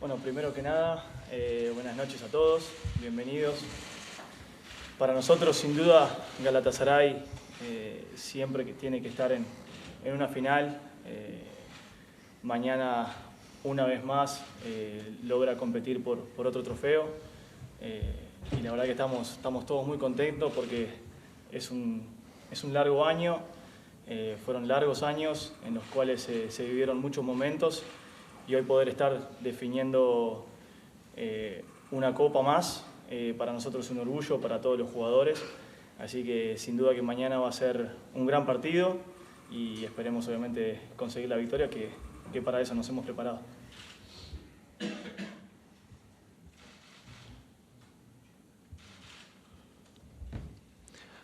Bueno, primero que nada, eh, buenas noches a todos, bienvenidos. Para nosotros, sin duda, Galatasaray eh, siempre que tiene que estar en, una final. Eh, mañana, una vez más, logra competir por, otro trofeo. y la verdad que estamos, estamos todos muy contentos porque es un, es un largo año. fueron largos años en los cuales se vivieron muchos momentos y hoy poder estar definiendo eh, una copa más, eh, para nosotros es un orgullo, para todos los jugadores. Así que sin duda que mañana va a ser un gran partido y esperemos obviamente conseguir la victoria que, para eso nos hemos preparado.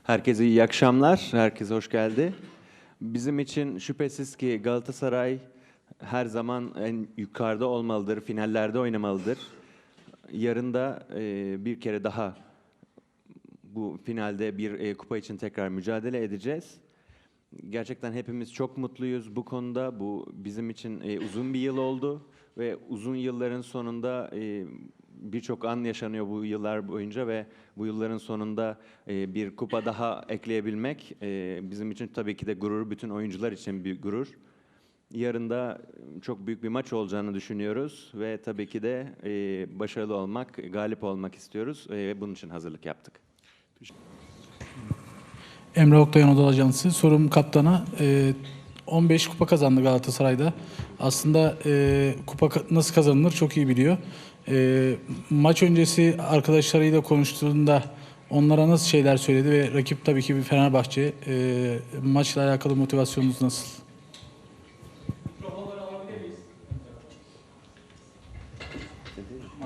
Herkese iyi akşamlar. herkese hoş geldi. Bizim için şüphesiz ki Galatasaray her zaman en yukarıda olmalıdır, finallerde oynamalıdır. Yarın da e, bir kere daha bu finalde bir e, kupa için tekrar mücadele edeceğiz. Gerçekten hepimiz çok mutluyuz bu konuda. Bu bizim için e, uzun bir yıl oldu ve uzun yılların sonunda e, birçok an yaşanıyor bu yıllar boyunca ve bu yılların sonunda e, bir kupa daha ekleyebilmek e, bizim için tabii ki de gurur, bütün oyuncular için bir gurur. Yarın da ıı, çok büyük bir maç olacağını düşünüyoruz ve tabii ki de e, başarılı olmak, galip olmak istiyoruz ve bunun için hazırlık yaptık. Emre Oktay Anadolu Ajansı. Sorum kaptana. E, 15 kupa kazandı Galatasaray'da. Aslında e, kupa nasıl kazanılır çok iyi biliyor. E, maç öncesi arkadaşlarıyla konuştuğunda onlara nasıl şeyler söyledi ve rakip tabii ki bir Fenerbahçe. E, maçla alakalı motivasyonunuz nasıl?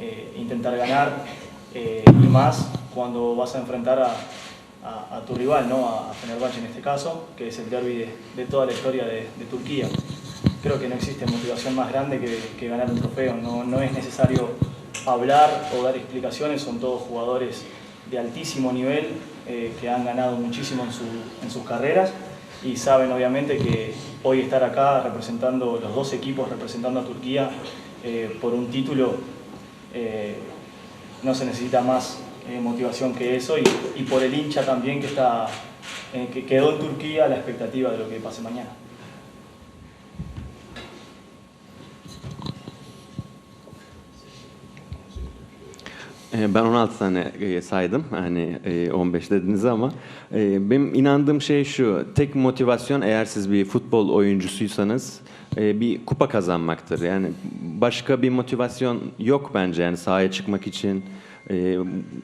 Eh, intentar ganar eh, y más cuando vas a enfrentar a, tu rival, ¿no? a, Fenerbahce en este caso, que es el derby de, toda la historia de, Turquía. Creo que no existe motivación más grande que, ganar un trofeo, no, no, es necesario hablar o dar explicaciones, son todos jugadores de altísimo nivel eh, que han ganado muchísimo en, sus carreras y saben obviamente que hoy estar acá representando los dos equipos, representando a Turquía por un título eh, no se necesita más eh, motivación que eso y, por el hincha también que, está, eh, que quedó en Turquía la expectativa de lo que pase mañana. Ee, ben 16 tane e, saydım. Hani 15 e, dediniz ama e, benim inandığım şey şu. Tek motivasyon eğer siz bir futbol oyuncusuysanız bir kupa kazanmaktır. Yani başka bir motivasyon yok bence. Yani sahaya çıkmak için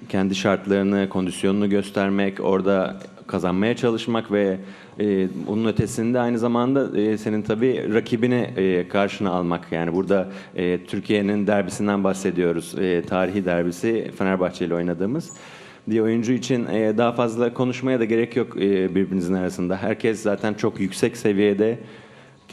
kendi şartlarını, kondisyonunu göstermek, orada kazanmaya çalışmak ve e, onun ötesinde aynı zamanda e, senin tabii rakibini e, karşına almak. Yani burada e, Türkiye'nin derbisinden bahsediyoruz. E, tarihi derbisi Fenerbahçe ile oynadığımız diye oyuncu için e, daha fazla konuşmaya da gerek yok e, birbirinizin arasında. Herkes zaten çok yüksek seviyede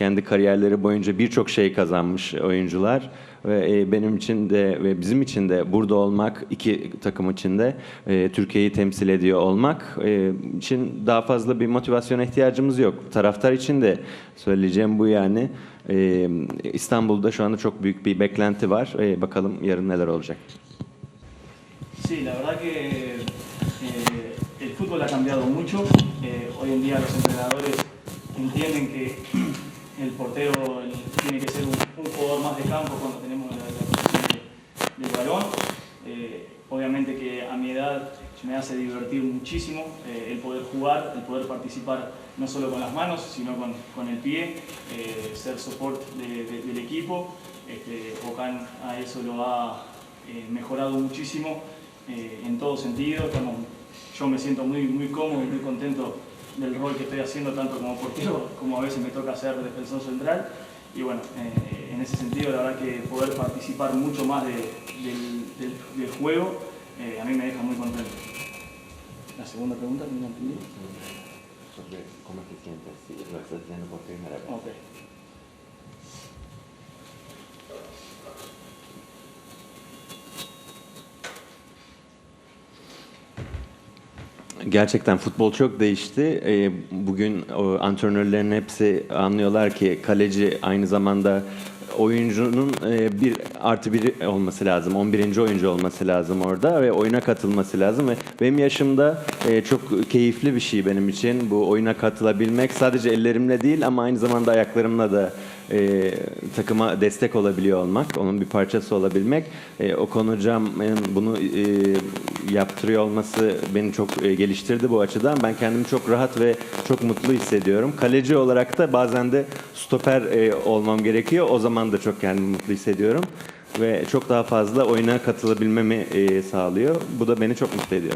kendi kariyerleri boyunca birçok şey kazanmış oyuncular ve e, benim için de ve bizim için de burada olmak iki takım için de e, Türkiye'yi temsil ediyor olmak e, için daha fazla bir motivasyona ihtiyacımız yok. Taraftar için de söyleyeceğim bu yani. İstanbul'da şu anda çok büyük bir beklenti var. Bakalım yarın neler olacak. Sí, la verdad que eh, el fútbol ha cambiado mucho. Eh, hoy en día los entrenadores entienden que el portero tiene que ser un, jugador más de campo cuando tenemos la, posición del balón. Eh, obviamente que a mi edad me hace divertir muchísimo eh, el poder jugar, el poder participar no solo con las manos, sino con, con el pie, eh, ser soporte del equipo. Este, a eso lo ha mejorado muchísimo en todo sentido. yo me siento muy, muy cómodo y muy contento del rol que estoy haciendo, tanto como portero como a veces me toca ser defensor central. Y bueno, eh, en ese sentido, la verdad que poder participar mucho más del, juego eh, a mí me deja muy contento. La segunda pregunta, ¿me entendí? ¿Cómo sientes? Si lo estás haciendo por primera vez. Gerçekten futbol çok değişti. Ee, bugün antrenörlerin hepsi anlıyorlar ki kaleci aynı zamanda oyuncunun e, bir artı bir olması lazım. 11. oyuncu olması lazım orada ve oyuna katılması lazım ve benim yaşımda e, çok keyifli bir şey benim için bu oyuna katılabilmek. Sadece ellerimle değil ama aynı zamanda ayaklarımla da e, takıma destek olabiliyor olmak, onun bir parçası olabilmek. E, Okan Hocam'ın bunu e, yaptırıyor olması beni çok e, geliştirdi bu açıdan. Ben kendimi çok rahat ve çok mutlu hissediyorum. Kaleci olarak da bazen de stoper e, olmam gerekiyor. O zaman da çok kendimi mutlu hissediyorum ve çok daha fazla oyuna katılabilmemi e, sağlıyor. Bu da beni çok mutlu ediyor.